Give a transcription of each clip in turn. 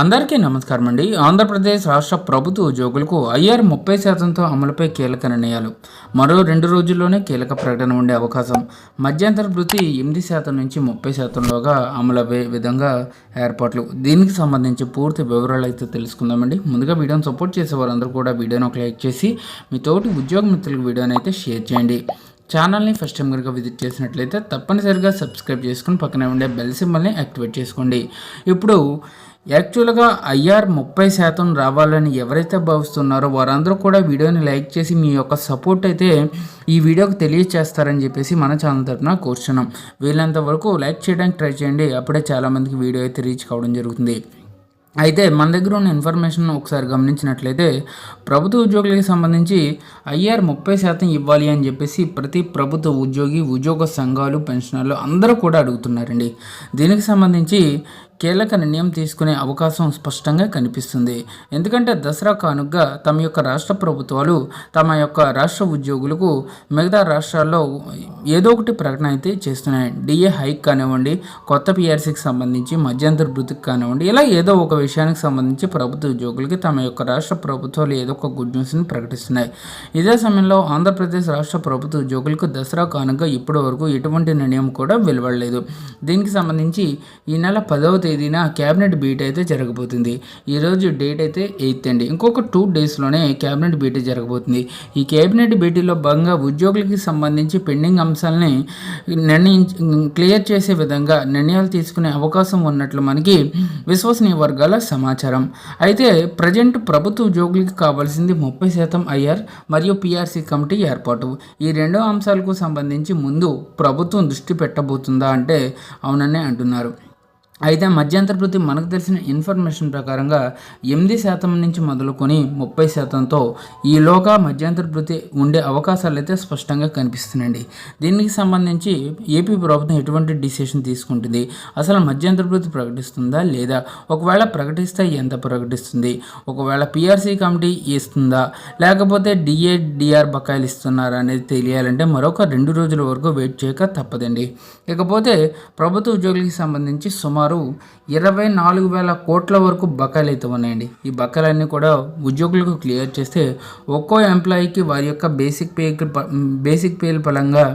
అందరికీ నమస్కారం అండి. ఆంధ్రప్రదేశ్ రాష్ట్ర ప్రభుత్వ ఉద్యోగులకు ఐఆర్ ముప్పై శాతంతో అమలుపై కీలక నిర్ణయాలు. మరో రెండు రోజుల్లోనే కీలక ప్రకటన ఉండే అవకాశం. మధ్యంతర వృత్తి ఎనిమిది శాతం నుంచి ముప్పై శాతంలోగా అమలయ్యే విధంగా ఏర్పాట్లు. దీనికి సంబంధించి పూర్తి వివరాలు అయితే తెలుసుకుందామండి. ముందుగా వీడియోని సపోర్ట్ చేసే వారందరూ కూడా వీడియోని ఒక లైక్ చేసి మీ తోటి ఉద్యోగ మిత్రులకు వీడియోని అయితే షేర్ చేయండి. ఛానల్ని ఫస్ట్ టైం కనుక విజిట్ చేసినట్లయితే తప్పనిసరిగా సబ్స్క్రైబ్ చేసుకుని పక్కనే ఉండే బెల్ సింబల్ని యాక్టివేట్ చేసుకోండి. ఇప్పుడు యాక్చువల్గా ఐఆర్ ముప్పై శాతం రావాలని ఎవరైతే భావిస్తున్నారో వారందరూ కూడా వీడియోని లైక్ చేసి మీ యొక్క సపోర్ట్ అయితే ఈ వీడియోకి తెలియచేస్తారని చెప్పేసి మన ఛానల్ తరఫున కోరుచున్నాం. వీళ్ళంత వరకు లైక్ చేయడానికి ట్రై చేయండి. అప్పుడే చాలామందికి వీడియో అయితే రీచ్ కావడం జరుగుతుంది. అయితే మన దగ్గర ఉన్న ఇన్ఫర్మేషన్ ఒకసారి గమనించినట్లయితే ప్రభుత్వ ఉద్యోగులకు సంబంధించి ఐఆర్ ముప్పై శాతం ఇవ్వాలి అని చెప్పేసి ప్రతి ప్రభుత్వ ఉద్యోగి ఉద్యోగ సంఘాలు పెన్షనర్లు అందరూ కూడా అడుగుతున్నారండి. దీనికి సంబంధించి కీలక నిర్ణయం తీసుకునే అవకాశం స్పష్టంగా కనిపిస్తుంది. ఎందుకంటే దసరా కానుకగా తమ యొక్క రాష్ట్ర ప్రభుత్వాలు తమ యొక్క రాష్ట్ర ఉద్యోగులకు మిగతా రాష్ట్రాల్లో ఏదో ఒకటి ప్రకటన అయితే చేస్తున్నాయి. డిఏ హైక్ కానివ్వండి కొత్త పిఆర్సీకి సంబంధించి మధ్యంతర వృత్తికి కానివ్వండి ఇలా ఏదో ఒక విషయానికి సంబంధించి ప్రభుత్వ ఉద్యోగులకి తమ యొక్క రాష్ట్ర ప్రభుత్వాలు ఏదో ఒక గుడ్ న్యూస్ని ప్రకటిస్తున్నాయి. ఇదే సమయంలో ఆంధ్రప్రదేశ్ రాష్ట్ర ప్రభుత్వ ఉద్యోగులకు దసరా కానుక ఇప్పటి వరకు ఎటువంటి నిర్ణయం కూడా వెలువడలేదు. దీనికి సంబంధించి ఈ నెల పదవ తేదీ తేదీన క్యాబినెట్ బీట్ అయితే జరగబోతుంది. ఈరోజు డేట్ అయితే ఎయిత్ అండి. ఇంకొక టూ డేస్లోనే క్యాబినెట్ భేటీ జరగబోతుంది. ఈ క్యాబినెట్ భేటీలో భాగంగా ఉద్యోగులకి సంబంధించి పెండింగ్ అంశాలని నిర్ణయించి క్లియర్ చేసే విధంగా నిర్ణయాలు తీసుకునే అవకాశం ఉన్నట్లు మనకి విశ్వసనీయ వర్గాల సమాచారం. అయితే ప్రజెంట్ ప్రభుత్వ ఉద్యోగులకి కావాల్సింది ముప్పై శాతం ఐఆర్ మరియు పిఆర్సీ కమిటీ ఏర్పాటు. ఈ రెండో అంశాలకు సంబంధించి ముందు ప్రభుత్వం దృష్టి పెట్టబోతుందా అంటే అవుననే అంటున్నారు. అయితే మధ్యంతర వృత్తి మనకు తెలిసిన ఇన్ఫర్మేషన్ ప్రకారంగా ఎనిమిది శాతం నుంచి మొదలుకొని ముప్పై శాతంతో ఈలోగా మధ్యంతర వృత్తి ఉండే అవకాశాలు అయితే స్పష్టంగా కనిపిస్తున్నాయండి. దీనికి సంబంధించి ఏపీ ప్రభుత్వం ఎటువంటి డిసిషన్ తీసుకుంటుంది? అసలు మధ్యంతర వృత్తి ప్రకటిస్తుందా లేదా? ఒకవేళ ప్రకటిస్తే ఎంత ప్రకటిస్తుంది? ఒకవేళ పిఆర్సీ కమిటీ ఇస్తుందా? లేకపోతే డిఏ డిఆర్ బకాయిలు ఇస్తున్నారా అనేది తెలియాలంటే మరొక రెండు రోజుల వరకు వెయిట్ చేయక తప్పదండి. ఇకపోతే ప్రభుత్వ ఉద్యోగులకి సంబంధించి సుమారు ఇరవై నాలుగు వేల కోట్ల వరకు బకాయిలు అయితే ఉన్నాయండి. ఈ బకాయిలన్నీ కూడా ఉద్యోగులకు క్లియర్ చేస్తే ఒక్కో ఎంప్లాయీకి వారి యొక్క బేసిక్ పే బేసిక్ పేల పరంగా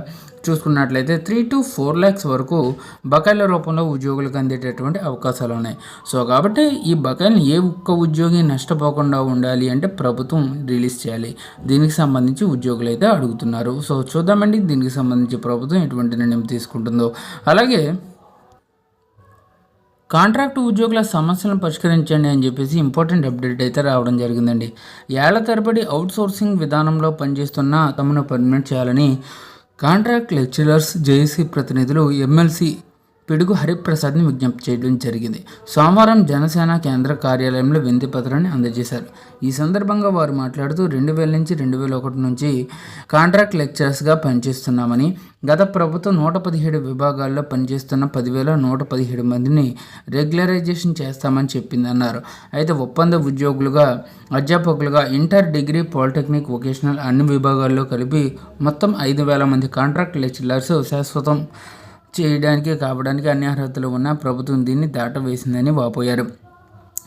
చూసుకున్నట్లయితే త్రీ టు ఫోర్ ల్యాక్స్ వరకు బకాయిల రూపంలో ఉద్యోగులకు అందేటటువంటి అవకాశాలు ఉన్నాయి. సో కాబట్టి ఈ బకాయిల్ని ఏ ఒక్క ఉద్యోగి నష్టపోకుండా ఉండాలి అంటే ప్రభుత్వం రిలీజ్ చేయాలి. దీనికి సంబంధించి ఉద్యోగులు అయితే అడుగుతున్నారు. సో చూద్దామండి దీనికి సంబంధించి ప్రభుత్వం ఎటువంటి నిర్ణయం తీసుకుంటుందో. అలాగే కాంట్రాక్ట్ ఉద్యోగుల సమస్యలను పరిష్కరించండి అని చెప్పేసి ఇంపార్టెంట్ అప్డేట్ అయితే రావడం జరిగిందండి. ఏళ్ళ తరబడి అవుట్ సోర్సింగ్ విధానంలో పనిచేస్తున్న తమను పర్మనెంట్ చేయాలని కాంట్రాక్ట్ లెక్చరర్స్ జేఏసీ ప్రతినిధులు ఎమ్మెల్సీ పిడుగు హరిప్రసాద్ని విజ్ఞప్తి చేయడం జరిగింది. సోమవారం జనసేన కేంద్ర కార్యాలయంలో వింతి పత్రాన్ని అందజేశారు. ఈ సందర్భంగా వారు మాట్లాడుతూ రెండు వేల నుంచి రెండు వేల ఒకటి నుంచి కాంట్రాక్ట్ లెక్చరర్స్గా పనిచేస్తున్నామని గత ప్రభుత్వం నూట పదిహేడు విభాగాల్లో పనిచేస్తున్న పదివేల నూట పదిహేడు మందిని రెగ్యులరైజేషన్ చేస్తామని చెప్పిందన్నారు. అయితే ఒప్పంద ఉద్యోగులుగా అధ్యాపకులుగా ఇంటర్ డిగ్రీ పాలిటెక్నిక్ వొకేషనల్ అన్ని విభాగాల్లో కలిపి మొత్తం ఐదు వేల మంది కాంట్రాక్ట్ లెక్చరర్స్ శాశ్వతం చేయడానికి కావడానికి అన్ని అర్హతలు ఉన్న ప్రభుత్వం దీన్ని దాటవేసిందని వాపోయారు.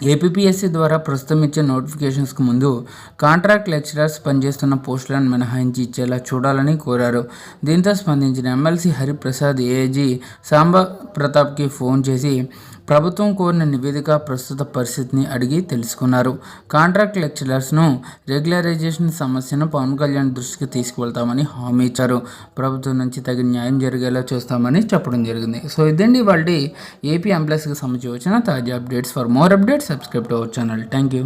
ఏపీఎస్సీ ద్వారా ప్రస్తుతం ఇచ్చే నోటిఫికేషన్స్కు ముందు కాంట్రాక్ట్ లెక్చరర్స్ పనిచేస్తున్న పోస్టులను మినహాయించి ఇచ్చేలా చూడాలని కోరారు. దీంతో స్పందించిన ఎమ్మెల్సీ హరిప్రసాద్ ఏజీ సాంబ ప్రతాప్కి ఫోన్ చేసి ప్రభుత్వం కోరిన నివేదిక ప్రస్తుత పరిస్థితిని అడిగి తెలుసుకున్నారు. కాంట్రాక్ట్ లెక్చరర్స్ను రెగ్యులరైజేషన్ సమస్యను పవన్ కళ్యాణ్ దృష్టికి తీసుకువెళ్తామని హామీ ఇచ్చారు. ప్రభుత్వం నుంచి తగిన న్యాయం జరిగేలా చూస్తామని చెప్పడం జరిగింది. సో ఇదండి వాళ్ళ ఏపీ ఎంప్లాయీస్కి సంబంధించి వచ్చిన తాజా updates. For more updates subscribe to our channel. Thank you